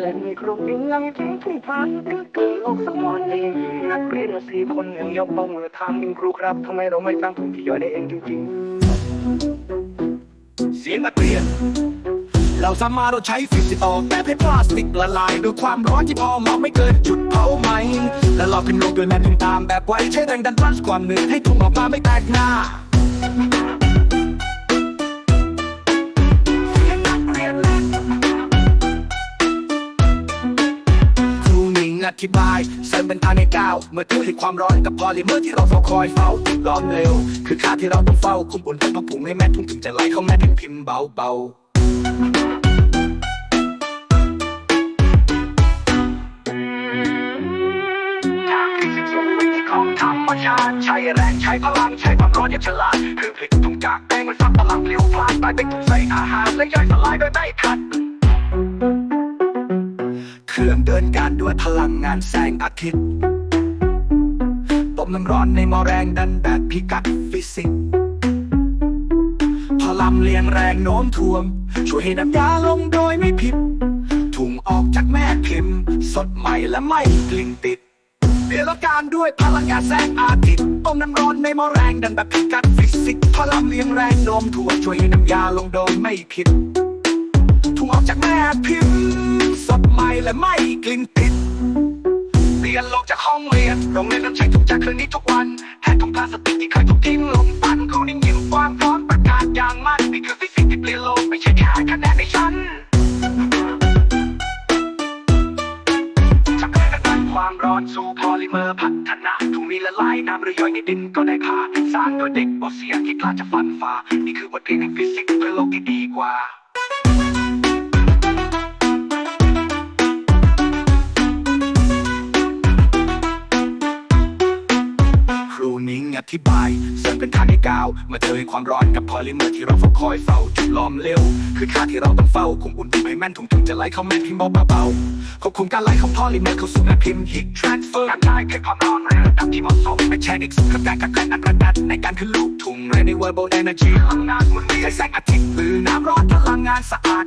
และมีครูยังทิ้งที่พันก็เกิดโลกสมองเองนักเรียนสี่คนยังยกมือทำครูครับทำไมเราไม่ตั้งทุนที่ย่อยได้เองจริงๆเสียงนักเรียนเราสามารถเราใช้ฟิสิกส์ออกแบบให้พลาสติกละลายด้วยความร้อนที่พอเหมาะไม่เกินจุดเผาไหม และเราพิมพ์ลงด้วยแม่พิมพ์ตามแบบไว้ใช้แรงดันทรันส์ความหนืดให้ถุงออกมาไม่แตกหน้า อธิบายเสริมเป็นทางในก้าวเมื่อตู้ให้ความร้อนกับพอลิเมอร์ที่เราเฝ้าคอยเฝ้าร้อนเร็ว คือค่าที่เราต้องเฝ้าคุมอุ่นให้พักผุงให้แม่ทุ่งถึงจะไหลเข้าแม่พิมพ์พิมพ์เบาเบาทางที่สิบสองวิธีของธรรมชาใช้แรงใช้พลังใช้ความร้อนอย่างฉลาดคือผลิตถุงจากแป้งมันฟักพลังเลี้ยวพลาดไปเป็นถุงใส่อาหารและย่อยสลายโดยไม่ขัด เครื่องเดินการด้วยพลังงานแสงอาทิตย์ต้มน้ำร้อนในหม้อแรงดันแบบพิกัดฟิสิกส์พลังเลียงแรงโน้มถ่วง ช่วยให้น้ำยาลงโดยไม่ผิดถุงออกจากแม่พิมพ์ สดใหม่และไม่กลิ่นติดเปลี่ยนละการด้วยพลังงานแสงอาทิตย์ต้มน้ำร้อนในหม้อแรงดันแบบพิกัดฟิสิกส์พลังเลียงแรงโน้มถ่วงช่วยให้น้ำยาลงโดยไม่ผิด และไม่กลิ่นติดเรียนลงจากห้องเรียนโรงเรียนต้องใช้ถุงจากครื่องนี้ทุกวันแทนถุงพลาสติกที่เคยถูกทิ้งลงปั้นครูนิ่งยิ้มความพร้อมประกาศอย่างมั่นนี่คือฟิสิกส์ที่เปลี่ยนโลกไม่ใช่แค่คะแนนในชั้นจากเครื่องดันความร้อนสู่พอลิเมอร์พัฒนาถุงนี้ละลายน้ำหรือย่อยในดินก็ได้ค่าสร้างโดยเด็กบทเสียที่กล้าจะฟันฝ่านี่คือบทเรียนแห่งฟิสิกส์เพื่อโลกที่ดีกว่า อธิบายเสริมเป็นทางให้ก้าวมื่อเจอความร้อนกับพอลิเมอร์ที่เราเฝ้าคอยเฝ้าจุดล้อมเร็ว คือค่าที่เราต้องเฝ้าคุมอุ่นให้แม่นถุงถึงจะไหลเข้าแม่พิมพ์เบาๆควบคุมการไหลของพอลิเมอร์เข้าสู่แม่พิมพ์ heat transfer การได้แค่ความร้อนในระดับที่เหมาะสมไม่แช่เด็กสุขกับการกักกันอันประดัดในการขึ้นลูกถุง renewable energy พลังงานหมุนเวียนแสงอาทิตย์หรือน้ำร้อนพลังงานสะอาด